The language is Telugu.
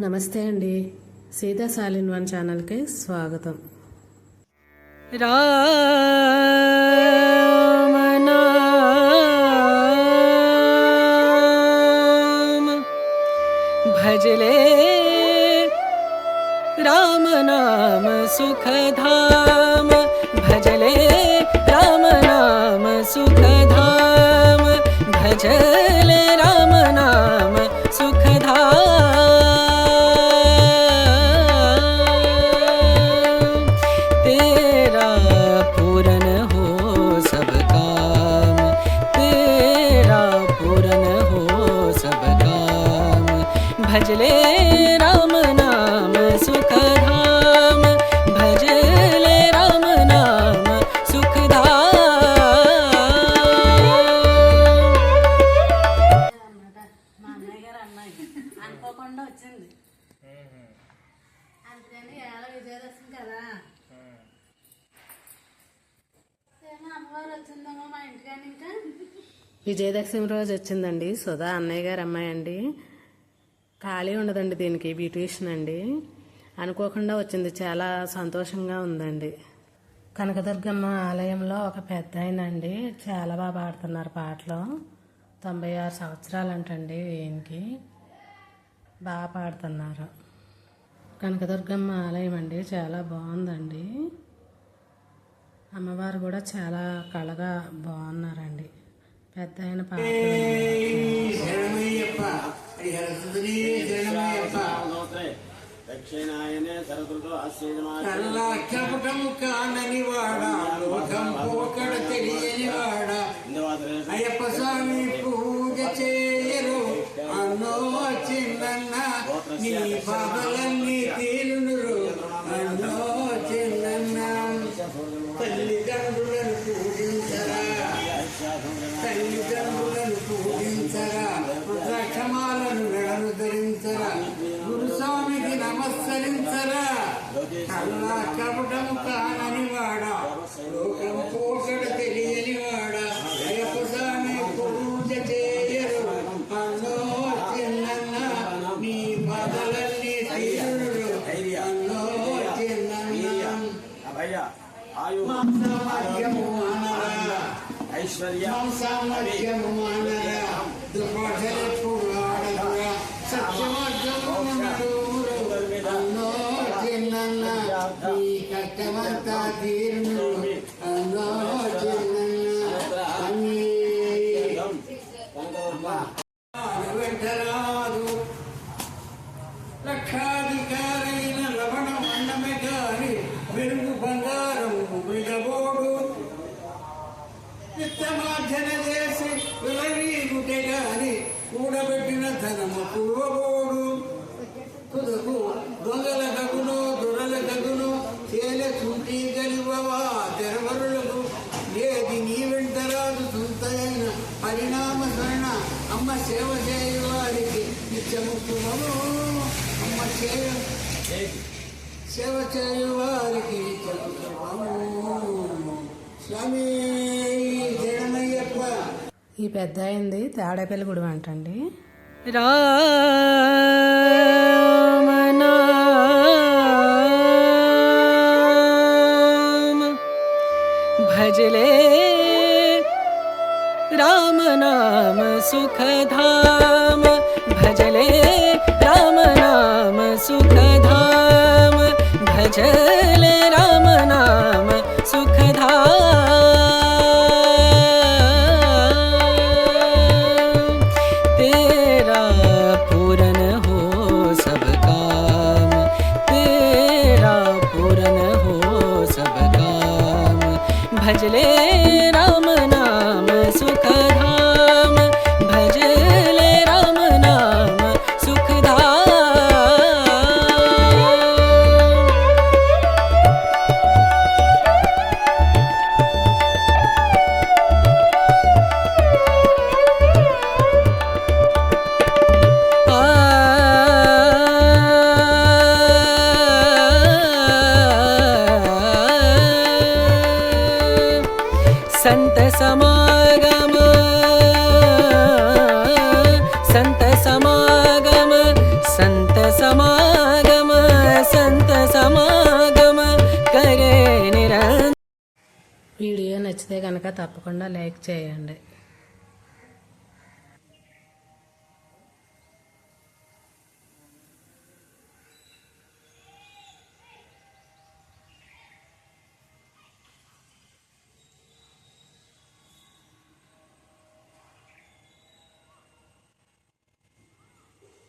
నమస్తే అండి. సీతా సాలిన్ వన్ ఛానల్కి స్వాగతం. రామనామ భజలే. రామనామ సుఖధా भजले राम नाम सुखधाम भजले राम नाम सुखधाम మా అన్నయ్య గారు అమ్మాయి అనుకోకుండా వచ్చింది అందుకని ఎలా విజయదశమి కదా ఏమో అమ్మవారు వచ్చిందేమో మా ఇంటికాని ఇంకా విజయదశమి రోజు వచ్చిందండి సుధా అన్నయ్య గారు అమ్మాయి అండి ఖాళీ ఉండదండి దీనికి బ్యూటీషియన్ అండి. అనుకోకుండా వచ్చింది. చాలా సంతోషంగా ఉందండి. కనకదుర్గమ్మ ఆలయంలో ఒక పెద్ద ఆయన అండి. చాలా బాగా పాడుతున్నారు పాటలు. తొంభై ఆరు సంవత్సరాలు అంటండి ఈయనకి. బాగా పాడుతున్నారు. కనకదుర్గమ్మ ఆలయం అండి. చాలా బాగుందండి. అమ్మవారు కూడా చాలా కళగా బాగున్నారండి. పెద్ద ఆయన పాటలు. దక్షిణాయనే కానని వాడ లోకం పోకడ తెలియని వాడ. అయ్యప్ప స్వామి పూజ చేయరు అన్నో చిన్న నీ బాధలన్నీ తీరునురు అన్నో చిన్న తల్లిదండ్రులను పూజించరా తల్లిదండ్రులను పూజించరా రుద్రాక్షమాలను మెడను ధరించరా. కల్లా కపటము కానని వాడా లోకం పోకడ తెలియని వాడా స్వామి పూజ చేయరు. అన్నో చిన్న నీ బాధలన్నీ తీరుడు అన్నో చిన్న అనరా ఐశ్వర్య సామర్థ్యము దుర్భాషలెప్పుడు ఆడదురా సత్యమార్గము అన్నో చిన్న ఈ కష్టమంతా తీరును అన్నో చిన్న లక్షాధికారైన లవణ మండమే గారి మెరుగు బంగారం మృగబోడు నిత్యమార్జన చేసి విలవీగుటే గాని కూడబెట్టిన ధనము పూర్వబోడు అమ్మ సేవ చేయు వారికి నిత్యముక్తుమము అమ్మ సేవ సేవ చేయు వారికి నిత్యముక్తుమము స్వామి ఈ పెద్ద అయింది తాడేపల్లి గుడి అంటండి. राम धाम भजले राम नाम सुखधाम भजले राम नाम सुखधाम। तेरा पूरन हो सब काम तेरा पूरन हो सब काम भजले కనుక తప్పకుండా లైక్ చేయండి.